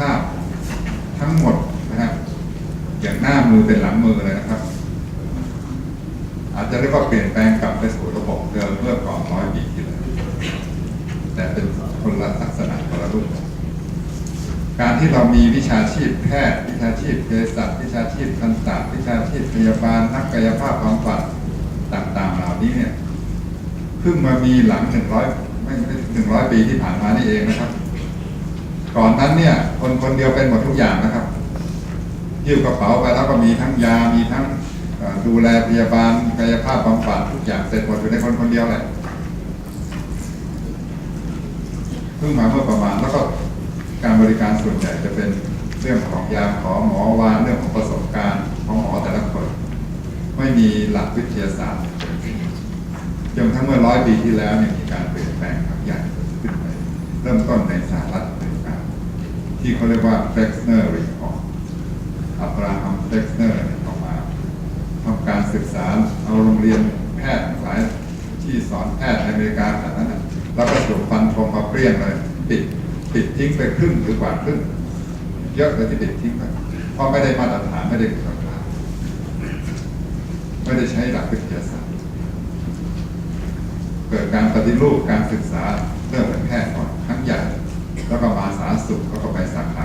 พลาดทั้งหมดนะครับ อย่างหน้ามือเป็นหลังมือเลยนะครับ อาจจะเรียกว่าเปลี่ยนแปลงกลับไปสู่ระบบเดิมเมื่อก่อนร้อยปีที่แล้วแต่เป็นคนละลักษณะคนละรูปการที่เรามีวิชาชีพแพทย์ วิชาชีพเภสัชวิชาชีพทันตะวิชาชีพพยาบาลนักกายภาพบำบัดต่างๆ เหล่านี้เนี่ยเพิ่งมามีหลังหนึ่งร้อยไม่ไม่หนึ่งร้อยปีที่ผ่านมานี่เองนะครับ ก่อนนั้นเนี่ย คนคนเดียวเป็นหมดทุกอย่างนะครับยิ้วกระเป๋าไปแล้วก็มีทั้งยา มีทั้งดูแลพยาบาลกายภาพบำบัดทุกอย่างเสร็จหมดอยู่ในคนคนเดียวแหละเพิ่งมาเมื่อประมาณแล้วก็การบริการส่วนใหญ่จะเป็นเรื่องของยาขอหมอวานเรื่องของประสบการณ์ของหมอแต่ละคน ไม่มีหลักวิทยาศาสตร์จนทั้งเมื่อร้อยปีที่แล้วเนี่ยมีการเปลี่ยนแปลงครั้งใหญ่ขึ้นไปเริ่มต้นในสหรัฐ ที่เขาเรียกว่า Flexner Report อับราฮัมเฟกเนอร์นี่ออกมาทำการศึกษาเอาโรงเรียนแพทย์หลายที่สอนแพทย์ในอเมริกาแบบนั้นนะแล้วก็ถูกฟันธงมาเปรี้ยงเลยปิดปิดทิ้งไปครึ่งหรือกว่าครึ่งเยอะเลยที่ปิดทิ้งไปเพราะไม่ได้มาตรฐานไม่ได้คุณภาพไม่ได้ใช้หลักวิทยาศาสตร์เกิดการปฏิรูปการศึกษาเรื่องแพทย์ก่อนครั้งใหญ่ แล้วก็มาสาธารณสุขแล้วก็ไปสาขา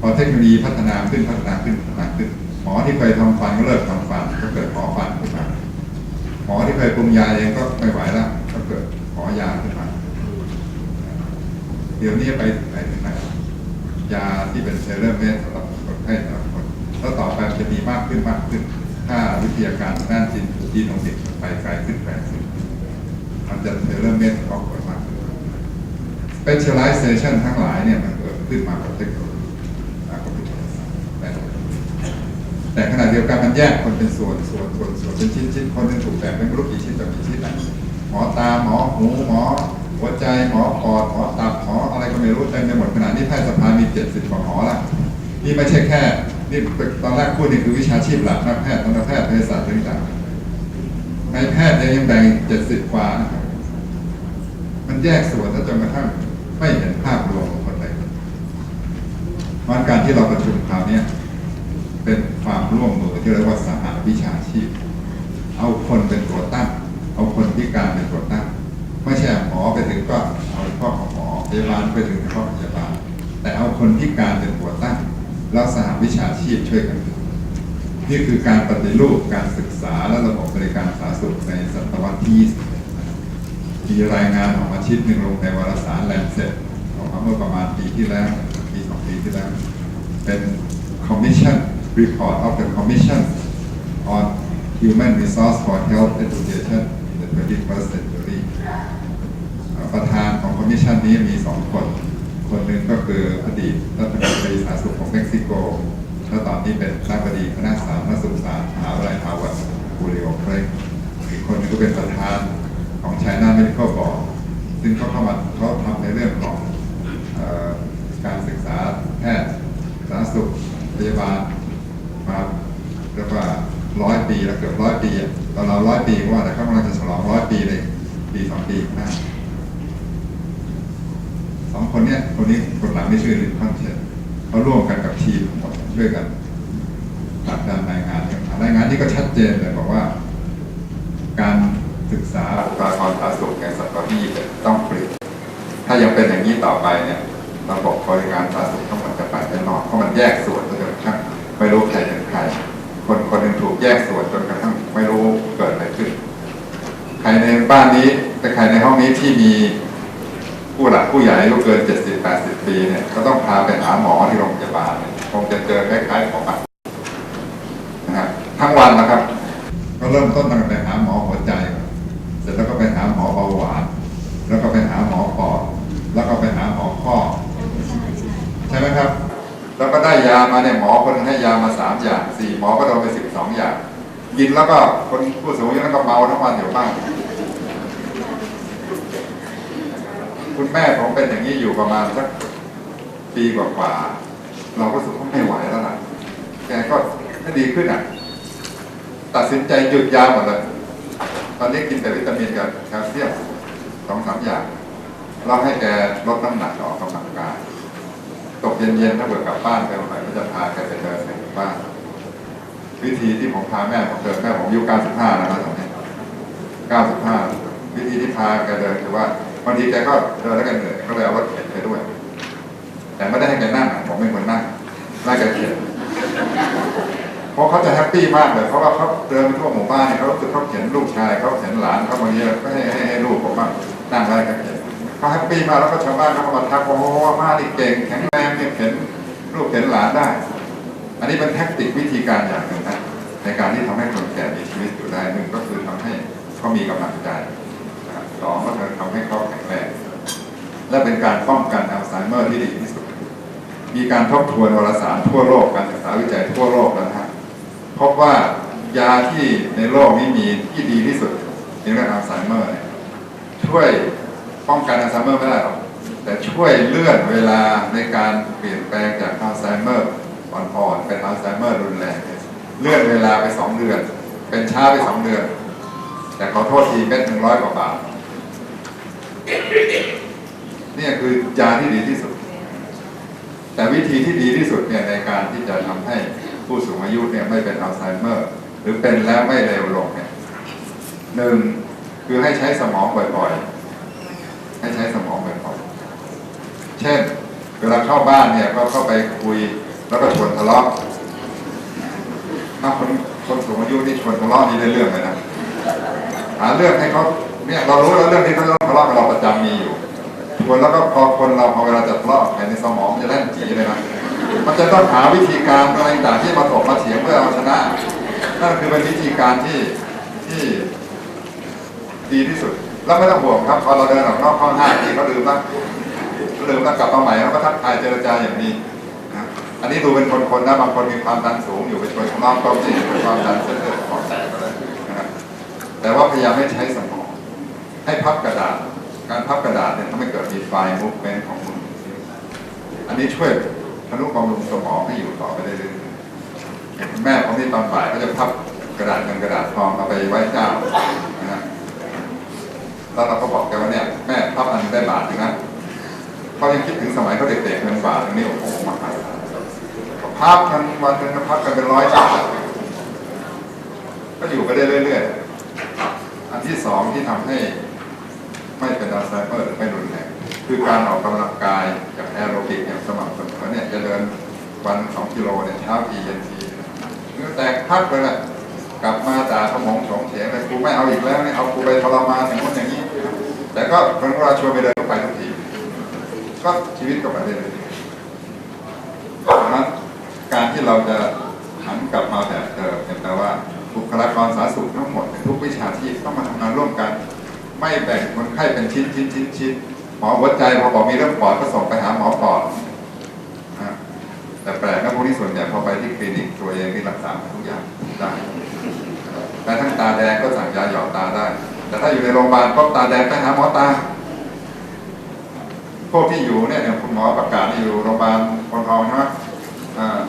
พอเทคโนโลยีพัฒนาขึ้นพัฒนาขึ้นพัฒนาขึ้น หมอที่เคยทำฟันก็เลิกทำฟันก็เกิดหมอฟันขึ้นมาหมอที่เคยปรุงยาเองก็ไม่ไหวแล้วก็เกิดหมอยาขึ้นมาเดี๋ยวนี้ไปไปถึงไหนยาที่เป็นเซรั่มเมสสำหรับคนไข้แต่ละคนแล้วต่อไปมันจะมีมากขึ้นมากขึ้น ถ้าวิทยาการด้านจีนจีนของเด็กไปไกลขึ้นไกลขึ้นมันจะเซรั่มเมสของคนมากข specialization ทั้งหลายเนี่ยมันเกิดขึ้นมากับเทคโนโลยีและคอมพิวเตอร์แต่แต่ขณะเดียวกันมันแยกคนเป็นส่วนส่วนส่วนส่วนเป็นชิ้นชิ้นคนหนึงถูกแบ่งเป็นกรุ๊ปกี่ชิ้นต่อกี่ชิ้นนะหมอตาหมอหูหมอหัวใจหมอปอดหมอตับหมออะไรก็ไม่รู้เต็มไปหมดขนาดนี้แพทยสภามีเจ็ดสิบกว่าหมอละนี่ไม่ใช่แค่นี่ตอนแรกพูดนี่คือวิชาชีพหลักนักแพทย์ทันตแพทย์เภสัชต่างๆในแพทย์เนี่ยยังแบ่งเจ็ดสิบกว่านะครับมันแยกส่วนแล้วจนกระทั่ง ไม่เห็นภาพรวมของคนเลยมันการที่เราประชุมคราวนี้เป็นความร่วมมือที่เรียกว่าสหวิชาชีพ เอาคนเป็นตัวตั้ง เอาคนพิการเป็นตัวตั้ง ไม่ใช่หมอไปถึงก็เอาเฉพาะของหมอพยาบาลไปถึงเฉพาะพยาบาล แต่เอาคนพิการเป็นตัวตั้ง แล้วสหวิชาชีพช่วยกันนี่คือการปฏิรูปการศึกษาและระบบบริการสาธารณสุขในศตวรรษที่21 มีรายงานออกมาชิ้นหนึ่งลงในวารสารแลนเซ็ตออกมาเมื่อประมาณปีที่แล้วปีสองปีที่แล้ว เป็น Commission Report of the Commission on Human Resource for Health Education in the 21st Century ประธานของคอมมิชชั่นนี้มีสองคน คนหนึ่งก็คืออดีตรัฐมนตรีสาธารณสุขของเม็กซิโกแล้วตอนนี้เป็นนักบดีคณะสาธารณสุขศาสตร์มหาวิทยาลัยฮาร์วาร์ดบูริโอเครกอีกคนนึงก็เป็นประธาน ของ China Medical Board ซึ่งเขาเข้ามาเขาทำในเรื่องของอการศึกษาแพทย์สาธารณสุขพยาบาลมาเรียกว่าร้อยปีแล้วเกือบร้อยปีตอนเราร้อยปีก็ว่าแต่เขากำลังจะฉลองร้อยปีเลยปีสองปีน้าสองคนเนี้ยคนนี้คนหลังนี่ชื่อลินคอนเชนเขาร่วมกันกับทีมทั้งหมดช่วยกันผลักดันรายงานรายงานนี้ก็ชัดเจนเลยบอกว่า ศึกษาบุคลากรสาธารณสุขในศตวรรษที่21ต้องเปลี่ยนถ้ายังเป็นอย่างนี้ต่อไปเนี่ยระบบบริการสาธารณสุขทั้งหมดจะไปแน่นอนเพราะมันแยกส่วนจนกระทั่งไม่รู้ใครเป็นใครคนคนหนึ่งถูกแยกส่วนจนกระทั่งไม่รู้เกิดอะไรขึ้น ใครในบ้านนี้แต่ใครในห้องนี้ที่มีผู้หลักผู้ใหญ่อายุเกิน 70 80 ปีเนี่ยก็ต้องพาไปหาหมอที่โรงพยาบาลคงจะเจอคล้ายๆของมันนะครับทั้งวันนะครับ ก็เริ่มต้นตั้งแต่หาหมอหัวใจก่อนเสร็จแล้วก็ไปหาหมอเบาหวาน แล้วก็ไปหาหมอปอด แล้วก็ไปหาหมอข้อ ใช่ไหมครับ แล้วก็ได้ยามาเนี่ยหมอคนให้ยามาสามอย่างสี่หมอก็โดนไปสิบสองอย่างกินแล้วก็คนผู้สูงอายุแล้วก็เมาทั้งวันอยู่บ้านคุณแม่ผมเป็นอย่างนี้อยู่ประมาณสักปีกว่าๆเราก็สึกว่าไม่ไหวแล้วล่ะแกก็ไม่ดีขึ้นอะ ตัดสินใจหยุดยาหมดเลยตอนนี้กินแต่วิตามินกับแคลเซียมสองสามอย่าง เราให้แกลดน้ำหนักออกกำลังกาย ตกเย็นๆถ้าเกิดกลับบ้านไปวันไหนก็จะพาแกไปเดินในหมู่บ้านวิธีที่ผมพาแม่ผมเดินแม่ผมอายุ95แล้วนะตอนนี้95 วิธีที่พาแกเดินคือว่าบางทีแกก็เดินแล้วแกเหนื่อยก็เลยเอารถเข็นไปด้วย แต่ไม่ได้ให้แกนั่งผมเป็นคนนั่งนั่งแกเข็นเพราะเขาจะแฮปปี้มากเลยเพราะว่าเขาเดินไปทั่วหมู่บ้านเขารู้สึกเขาเข็นลูกชายเขาเข็นหลานเขาบางทีก็ให้ให้ให้ลูกผมบ้างนั่งอะไรกันเข็น เขาแฮปปี้มาแล้วก็ชาวบ้านเขาก็มาทักว่าโอ้มาดิเก่งแข็งแรงเนี่ยเข็นลูกเข็นหลานได้ อันนี้เป็นแท็กติกวิธีการอย่างหนึ่งนะในการที่ทำให้คนแก่มีชีวิตอยู่ได้หนึ่งก็คือทำให้เขามีกำลังใจนะครับสองก็คือทำให้เขาแข็งแรงและเป็นการป้องกันอัลไซเมอร์ที่ดีที่สุด มีการทบทวนวารสารทั่วโลกการศึกษาวิจัยทั่วโลกแล้วนะฮะพบว่ายาที่ในโลกนี้มีที่ดีที่สุดในเรื่องอัลไซเมอร์ช่วย ป้องกันอัลไซเมอร์ไม่ได้หรอกแต่ช่วยเลื่อนเวลาในการเปลี่ยนแปลงจากอัลไซเมอร์อ่อนๆเป็นอัลไซเมอร์รุนแรงเลื่อนเวลาไปสองเดือน เป็นช้าไปสองเดือน แต่ขอโทษทีเม็ดหนึ่งร้อยกว่าบาทเนี่ยคือยาที่ดีที่สุด แต่วิธีที่ดีที่สุดเนี่ยในการที่จะทำให้ผู้สูงอายุเนี่ยไม่เป็นอัลไซเมอร์ หรือเป็นแล้วไม่เร็วลงเนี่ยหนึ่งคือให้ใช้สมองบ่อยๆ ให้ใช้สมองบ่อยๆเช่น เวลาเข้าบ้านเนี่ยก็เข้าไปคุยแล้วก็ชวนทะเลาะถ้าคนคนสูงอายุที่ชวนทะเลาะนี่ได้เรื่องเลยนะหาเรื่องให้เขาเนี่ยเรารู้แล้วเรื่องที่เขาทะเลาะกับเราประจำมีอยู่ชวนแล้วก็พอคนเราพอเวลาจะทะเลาะภายในสมองมันจะแล่นจีเลยนะมันจะต้องหาวิธีการอะไรต่างๆที่มาถกมาเถียงเพื่อเอาชนะนั่นคือเป็นวิธีการที่ที่ดีที่สุด แล้วไม่ต้องห่วงครับพอเราเดินออกนอกห้องห้าทีเขาลืมแล้วลืมแล้วกลับมาใหม่เขาก็ทักทายเจรจาอย่างดีนะอันนี้ดูเป็นคนๆนะบางคนมีความดันสูงอยู่ไปชวนข้างนอกก็จริงเป็นความดันเส้นเลือดขอดแตกก็ได้นะครับแต่ว่าพยายามให้ใช้สมอง ให้พับกระดาษ การพับกระดาษเนี่ยทำให้เกิดมีไฟมุกเมนของมืออันนี้ช่วยทะนุบำรุงสมองให้อยู่ต่อไปได้เรื่อยๆแม่ของที่ตอนบ่ายก็จะพับกระดาษเงินกระดาษทองเอาไปไว้เจ้า แล้วเราก็บอกแกว่าเนี่ยแม่พับอันได้บาทหนึงนะเขายังคิดถึงสมัยเขาเด็กๆเงินบาทนี่โอ้โหมหาศาลพับกันวันนึงก็พับกันเป็นร้อยชาติก็อยู่ไปได้เรื่อยๆ อันที่สองที่ทำให้ไม่เป็นอัลไซเมอร์หรือไม่รุนแรงคือการออกกำลังกายกับแอโรบิกอย่างสม่ำเสมอเนี่ยจะเดินวันสองกิโลเนี่ยเช้าทีเย็นทีเนื้อแตกพักเลยแหละกลับมาด่าขโมงโฉงเฉงเลยกูไม่เอาอีกแล้วเนี่ยเอากูไปทรมานอย่างนู้นอย่างนี้ แต่ก็เวลาชวนไปเดินก็ไปทุกที ก็ชีวิตก็ไปได้เลยดังนั้นการที่เราจะหันกลับมาแบบเดิมเนี่ยแปลว่าบุคลากรสาธารณสุขทั้งหมดทุกวิชาชีพต้องมาทำงานร่วมกัน ไม่แบ่งคนไข้เป็นชิ้นชิ้นชิ้นชิ้นหมอหัวใจพอบอกมีเรื่องปอดก็ส่งไปหาหมอปอดนะแต่แปลกนะพวกนี้ส่วนใหญ่พอไปที่คลินิกตัวเองที่รักษาทุกอย่างได้แต่ทั้งตาแดงก็สั่งยาหยอดตาได้ แต่ถ้าอยู่ในโรงพยาบาลก็ตาแดงไปหาหมอตา พวกที่อยู่เนี่ยเนี่ยคุณหมอประกาศอยู่โรงพยาบาลคนทองใช่ไหมอ่า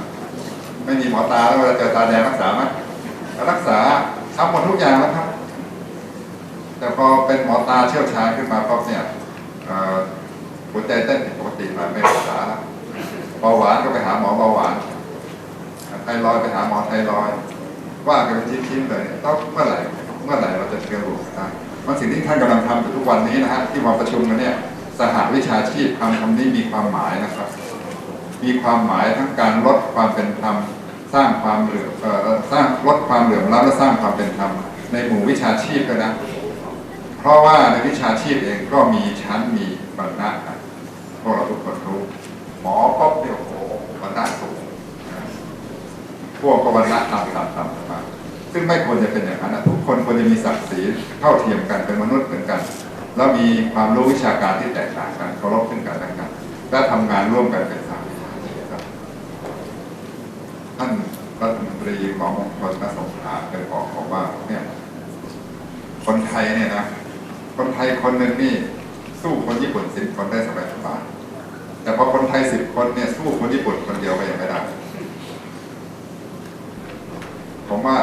ไม่มีหมอตาแล้วเวลาเจอตาแดงรักษาไหมรักษาทำหมดทุกอย่างแล้วครับ แต่พอเป็นหมอตาเชี่ยวชาญขึ้นมาปั๊บเนี่ยหัวใจเต้นผิดปกติมาไม่รักษาแล้วเบาหวานก็ไปหาหมอเบาหวานไทรอยไปหาหมอไทรอยว่ากันเป็นชิ้นๆเลยต้องเมื่อไหร่ เมื่อไหร่เราจะเชื่อรู้ได้มันสิ่งที่ท่านกำลังทำอยู่ทุกวันนี้นะฮะที่มาประชุมกันเนี่ยสหวิชาชีพคำคำนี้มีความหมายนะครับ มีความหมายทั้งการลดความเป็นธรรมสร้างความเหลื่อมสร้างลดความเหลื่อมล้ำและสร้างความเป็นธรรมในหมู่วิชาชีพก็นะ เพราะว่าในวิชาชีพเองก็มีชั้นมีบรรณะพวกเราทุกคนรู้หมอป๊อบเนี่ยโอ้โหบรรณะสูงพวกก็บรรณะต่ำต่ำต่ำมา ซึ่งไม่ควรจะเป็นอย่างนั้นทุกคนควรจะมีศักดิ์ศรีเท่าเทียมกันเป็นมนุษย์เหมือนกัน แล้วมีความรู้วิชาการที่แตกต่างกันเคารพซึ่งกันและกันและทำงานร่วมกันเป็นสามีภรรยาครับท่านรัฐมนตรีหมอมงคลนสงขลาเคยบอกบอกว่าเนี่ยคนไทยเนี่ยนะคนไทยคนหนึ่งนี่สู้คนญี่ปุ่นสิบคนได้สบายสบายแต่พอคนไทยสิบคนเนี่ยสู้คนญี่ปุ่นคนเดียวก็ยังไม่ได้ผมว่า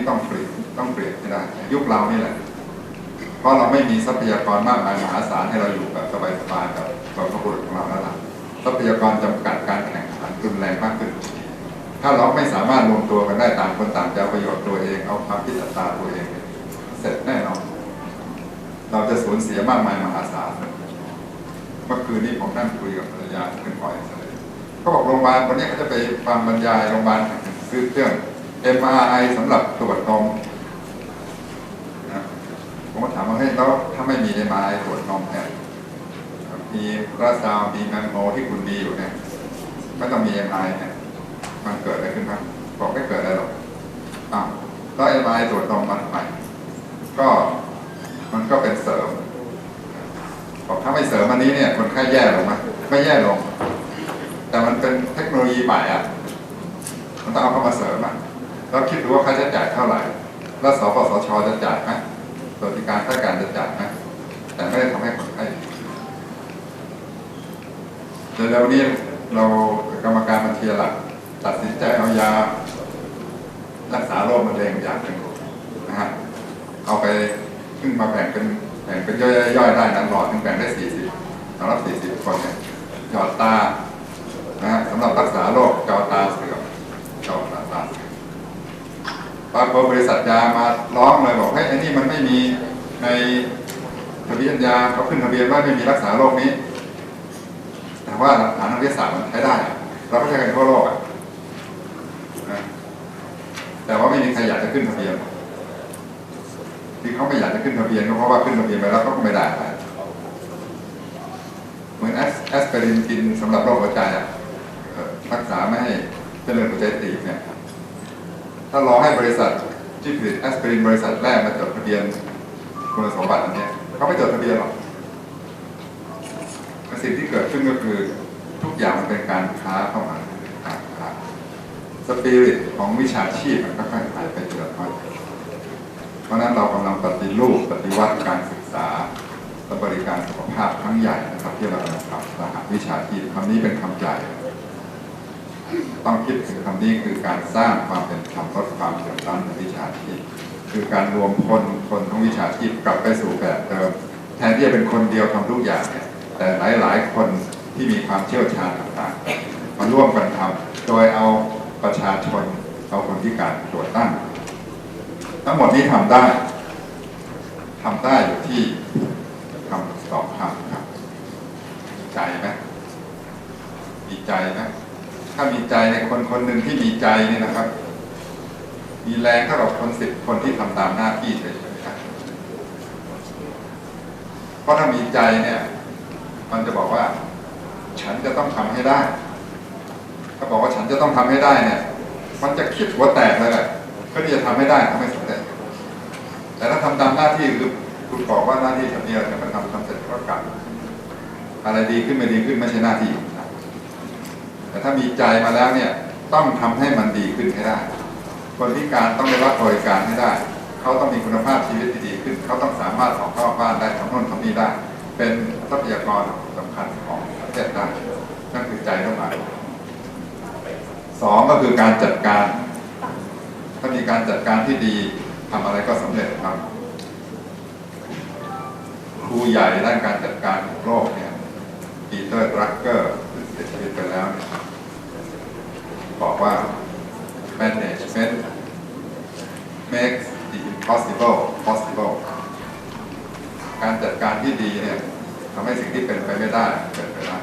นี้ต้องเปลี่ยนต้องเปลี่ยนให้ได้ ยุคเรานี่แหละ เพราะเราไม่มีทรัพยากรมากมายมหาศาลให้เราอยู่แบบสบายๆกับกับพระบุรุษของเราแล้วล่ะทรัพยากรจำกัดการแข่งขันรุนแรงมากขึ้น ถ้าเราไม่สามารถรวมตัวกันได้ต่างคนต่างจะประโยชน์ตัวเองเอาความคิดอัตราตัวเอง เสร็จแน่นอนเราจะสูญเสียมากมายมหาศาลเมื่อคืนนี้ผมนั่งคุยกับภรรยาที่เป็นปอยเขาบอกโรงพยาบาลคนนี้เขาจะไปฟังบรรยายโรงพยาบาลซื้อเครื่อง MRI สำหรับตรวจนมนะผมก็ถามว่าเฮ้ยแล้วถ้าไม่มี MRI ตรวจนมเนี่ยมีรัสซาวมีแมมโมที่คุณมีอยู่เนี่ยไม่ต้องมี MRI เนี่ยมันเกิดอะไรขึ้นครับบอกไม่เกิดอะไรหรอกอ้าวแล้ว MRI ตรวจนมมันทำไมก็มันก็เป็นเสริมบอกถ้าไม่เสริมอันนี้เนี่ยคนไข้แย่ลงไหมไม่แย่ลง แต่มันเป็นเทคโนโลยีใหม่อะมันต้องเอาเข้ามาเสริมอะ แล้วคิดดูว่าค่าใช้จ่ายเท่าไหร่ แล้วสปสชจะจ่ายไหมสวัสดิการข้าราชการจะจ่ายไหมแต่ไม่ได้ทำให้คนไข้เดี๋ยววันนี้เรากรรมการบัญชีหลัก ตัดสินใจเอายา รักษาโรคมะเร็งอย่างหนึ่งนะฮะเอาไปขึ้นมาแบ่งเป็นแบ่งเป็นย่อยๆได้นั้นหลอดหนึงแบ่งได้สี่สิบสำหรับสี่สิบคนเนี่ยหยอดตานะฮะสำหรับรักษาโรคจอตาเสื่อมจอตาตาเสื่อม ปรากฏบริษัทยามาร้องเลยบอกเฮ้ไอ้นี่มันไม่มีในทะเบียนยาเขาขึ้นทะเบียนว่าไม่มีรักษาโรคนี้ แต่ว่าหลักฐานทางวิทยาศาสตร์มันใช้ได้ เราก็ใช้กันทั่วโลกอะแต่ว่าไม่มีใครอยากจะขึ้นทะเบียนที่เขาไม่อยากจะขึ้นทะเบียนก็เพราะว่าขึ้นทะเบียนไปแล้วก็ไม่ได้อะไรเหมือนแอสแอสไพรินกินสำหรับโรคหัวใจอะรักษาไม่ให้เจริญหัวใจตีบเนี่ย ถ้ารอให้บริษัทที่ผลิตแอสไพรินบริษัทแรกมาจดทะเบียนคุณสมบัติอันนี้เขาไม่จดทะเบียนหรอกสิ่งที่เกิดขึ้นก็คือทุกอย่างมันเป็นการค้าเข้ามาการค้าสปิริตของวิชาชีพมันก็ค่อยๆหายไปทีละน้อยเพราะฉะนั้นเรากำลังปฏิรูปปฏิวัติการศึกษาและบริการสุขภาพครั้งใหญ่นะครับ ที่เรากำลังทำสหวิชาชีพคำนี้เป็นคำใหญ่ ต้องคิดถึงคำนี้คือการสร้างความเป็นธรรมลดความเหลื่อมล้ำในวิชาชีพคือการรวมคนคนทั้งวิชาชีพกลับไปสู่แบบเดิมแทนที่จะเป็นคนเดียวทำทุกอย่างเนี่ยแต่หลาย ๆ คนที่มีความเชี่ยวชาญต่างๆมาร่วมกันทำโดยเอาประชาชนเอาคนที่การตรวจตั้ง ทั้งหมดนี้ทำได้ทำได้อยู่ที่คำสองคำครับ ใจไหมมีใจไหม ถ้ามีใจในคนคนหนึ่งที่มีใจนี่นะครับ มีแรงเท่ากับคนสิบคนที่ทำตามหน้าที่เฉยๆครับเพราะถ้ามีใจเนี่ย มันจะบอกว่า ฉันจะต้องทำให้ได้ ถ้าบอกว่าฉันจะต้องทำให้ได้เนี่ย มันจะคิดหัวแตกเลยแหละเพื่อที่จะทำให้ได้ทำให้สำเร็จแต่ถ้าทำตามหน้าที่คือคุณบอกว่าหน้าที่ฉันเนี่ยเนี่มันทำทำเสร็จก็กลับอะไรดีขึ้นไม่ดีขึ้นไม่ใช่หน้าที่ แต่ถ้ามีใจมาแล้วเนี่ยต้องทำให้มันดีขึ้นให้ได้ คนพิการต้องได้รับบริการให้ได้ เขาต้องมีคุณภาพชีวิตที่ดีขึ้น เขาต้องสามารถออกนอกบ้านได้ทำโน่นทำนี่ได้ เป็นทรัพยากรสำคัญของประเทศได้นั่นคือใจต้องมาสองก็คือการจัดการ ถ้ามีการจัดการที่ดีทำอะไรก็สำเร็จครับครูใหญ่ด้านการจัดการของโรคเนี่ยปีเตอร์รักเกอร์ สียชีวิตไปแล้ว บอกว่า management makes the impossible possible การจัดการที่ดีเนี่ยทำให้สิ่งที่เป็นไปไม่ได้เป็นไปได้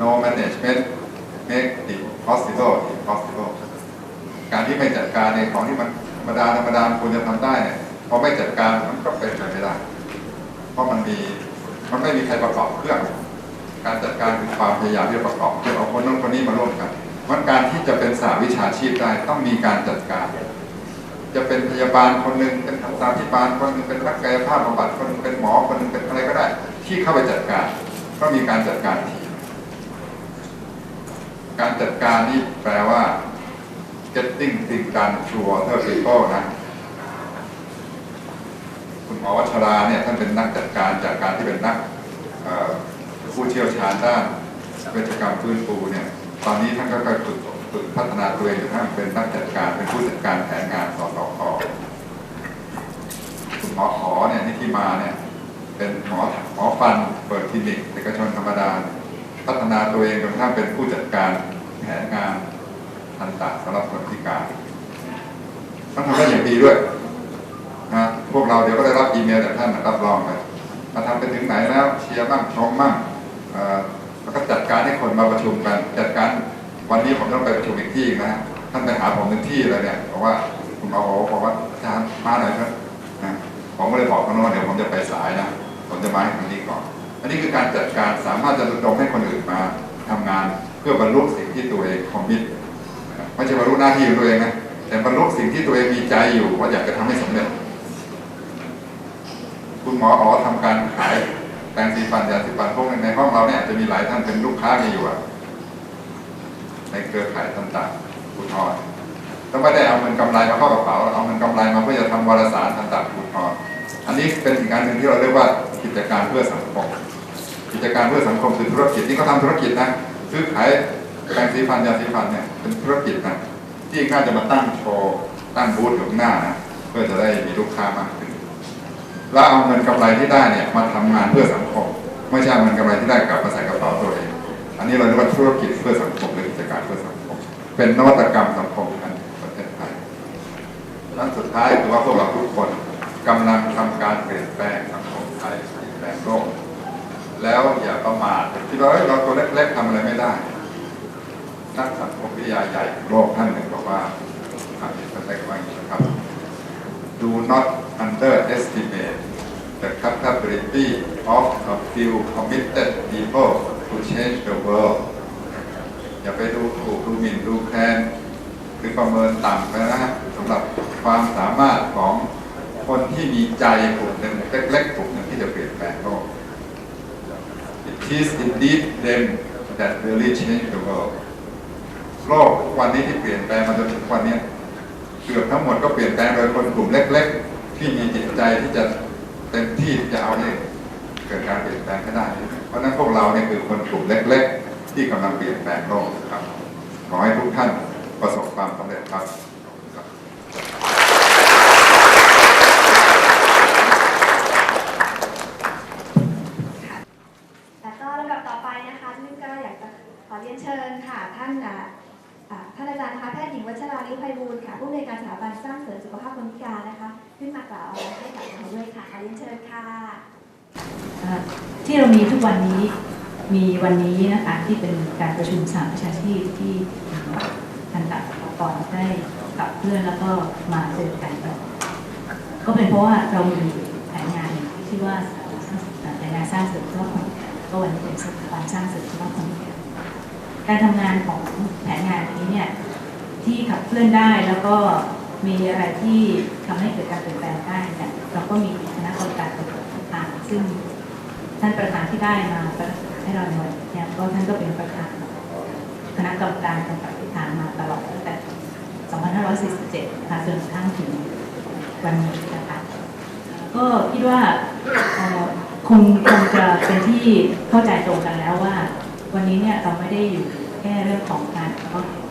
no management make the possible impossible การที่ไม่จัดการในของที่มันธรรมดาธรรมดาควรจะทำได้เนี่ยพอไม่จัดการมันก็เป็นไปไม่ได้ เพราะมันมีมันไม่มีใครประกอบเครื่อง การจัดการคือความพยายามที่จะประกอบเครื่เอาคนนั้นคนนี้มาร่วมกันมันการที่จะเป็นสาวิชาชีพได้ต้องมีการจัดการ จะเป็นพยาบาลคนหนึ่งเป็นทันตาธิบาลคนหนึ่งเป็นนักกายภาพบำบัดคนหนึ่งเป็นหมอคนหนึ่งเป็นอะไรก็ได้ ที่เข้าไปจัดการ ก็มีการจัดการทีการจัดการนี่แปลว่า getting things done through other people นะคุณหมอวัชราเนี่ยท่านเป็นนักจัดการจากการที่เป็นนักเอ่อ ผู้เชี่ยวชาญด้านเวชกรรมฟื้นฟูเนี่ยตอนนี้ท่านก็ค่อยๆฝึกพัฒนาตัวเองจนทั่งเป็นนักจัดการเป็นผู้จัดการแผนงานสสคคุณหมอขอเนี่ยนี่ที่มาเนี่ยเป็นหมอหมอฟันเปิดคลินิกเอกชนธรรมดา พัฒนาตัวเองจนกระทั่งเป็นผู้จัดการแผนงานทันตะสำหรับคนพิการต้องทำได้อย่างดีด้วยนะพวกเราเดี๋ยวก็ได้รับอีเมลจากท่านรับรองไปมาทำไปถึงไหนแล้วเชียร์บ้างชมบ้าง แล้วก็จัดการให้คนมาประชุมกัน จัดการวันนี้ผมต้องไปประชุมอีกที่นะท่านไปหาผมถึงที่เลยเนี่ยบอกว่าคุณเอาบอกว่าอาจารย์มาหน่อยเถอะนะผมก็เลยบอกเขาว่าเดี๋ยวผมจะไปสายนะผมจะมาให้ทางนี้ก่อน อันนี้คือการจัดการสามารถจะระดมให้คนอื่นมาทำงานเพื่อบรรลุสิ่งที่ตัวเองคอมมิตไม่ใช่บรรลุหน้าที่ของตัวเองนะแต่บรรลุสิ่งที่ตัวเองมีใจอยู่ว่าอยากจะทำให้สำเร็จ คุณหมออ๋อทำการขาย แปรงสีฟันยาสีฟันพวกนี้ในห้องเราเนี่ยจะมีหลายท่านเป็นลูกค้ามีอยู่อะในเครือข่ายต่างๆคุณทอนต้องไม่ได้เอาเงินกำไรมาเข้ากระเป๋าเอาเงินกำไรมาเพื่อจะทำวารสารต่างๆคุณทอนอันนี้เป็นอีกการหนึ่งที่เราเรียกว่ากิจการเพื่อสังคม กิจการเพื่อสังคมคือธุรกิจที่เขาทำธุรกิจนะซื้อขายแปรงสีฟันยาสีฟันเนี่ยเป็นธุรกิจนะที่น่าจะมาตั้งโชว์ตั้งบูธอยู่ข้างหน้านะเพื่อจะได้มีลูกค้ามากขึ้น แล้วเอาเงินกำไรที่ได้เนี่ยมาทำงานเพื่อสังคม ไม่ใช่เงินกำไรที่ได้กลับมาใส่กระเป๋าตัวเอง อันนี้เราเรียกว่าธุรกิจเพื่อสังคมหรือกิจการเพื่อสังคม เป็นนวัตกรรมสังคมอันประเทศไทยด้านสุดท้ายคือว่าพวกเราทุกคนกำลังทำการเปลี่ยนแปลงสังคมไทยเปลี่ยนแปลงโลกแล้วอย่าประมาทคิดว่าเอ้ยเราตัวเล็กๆทำอะไรไม่ได้นักสังคมวิทยาใหญ่โลกท่านหนึ่งบอกว่าอ่านเป็นเล็กว่าอย่างนี้นะครับ do not underestimate the capability of a few committed people to change the world อย่าไปดูถูกดูหมิ่นดูแคลนหรือประเมินต่ำไปนะฮะสำหรับความสามารถของคนที่มีใจกลุ่มหนึ่งเล็กๆกลุ่มหนึ่งที่จะเปลี่ยนแปลงโลก It is indeed them that really change the world โลกวันนี้ที่เปลี่ยนแปลงมาจนถึงวันนี้เกือบทั้งหมดก็เปลี่ยนแปลงโดยคนกลุ่มเล็ก ๆ ที่มีจิตใจที่จะเต็มที่จะเอาให้เกิดการเปลี่ยนแปลงก็ได้ เพราะฉะนั้นพวกเราเนี่ยคือคนกลุ่มเล็ก ๆ ที่กำลังเปลี่ยนแปลงโลกครับ ขอให้ทุกท่านประสบความสำเร็จครับ แล้วก็ลำดับต่อไปนะคะที่ก็อยากจะขอเรียนเชิญค่ะ ท่านอ่าอ่าท่านอาจารย์นะคะแพทย์หญิงวัชราลิไพบูลย์ค่ะผู้อำนวยการสถาบันสร้างเสริมสุขภาพคนพิการนะคะ ขึ้นมากล่าวอะไรให้กับเราด้วยค่ะขอเรียนเชิญค่ะ อ่าที่ เรามีทุกวันนี้มีวันนี้นะคะที่เป็นการประชุมสามัญชาชีพที่ทันตะกรได้ขับเคลื่อนแล้วก็มาเจอกันก็เป็นเพราะว่าเรามีแผนงานที่ชื่อว่าแผนงานสร้างเสริมสุขภาพคนก็วันนี้เป็นสถานสร้างเสริมสุขภาพคนการการทำงานของแผนงานนี้เนี่ยที่ขับเคลื่อนได้แล้วก็มีอะไรที่ทำให้เกิดการเปลี่ยนแปลงได้เนี่ยเราก็มีคณะกรรมการตรวจต่างซึ่ง ท่านประธานที่ได้มาประกาศให้เราในวันเนี่ยก็ท่านก็เป็นประธานคณะกรรมการกำกับทิศทางมาตลอดตั้งแต่ 2547นะคะจนกระทั่งถึงวันนี้นะคะก็คิดว่าคงคงจะเป็นที่เข้าใจตรงกันแล้วว่า วันนี้เนี่ยเราไม่ได้อยู่แค่เรื่องของการเฉพาะกิจ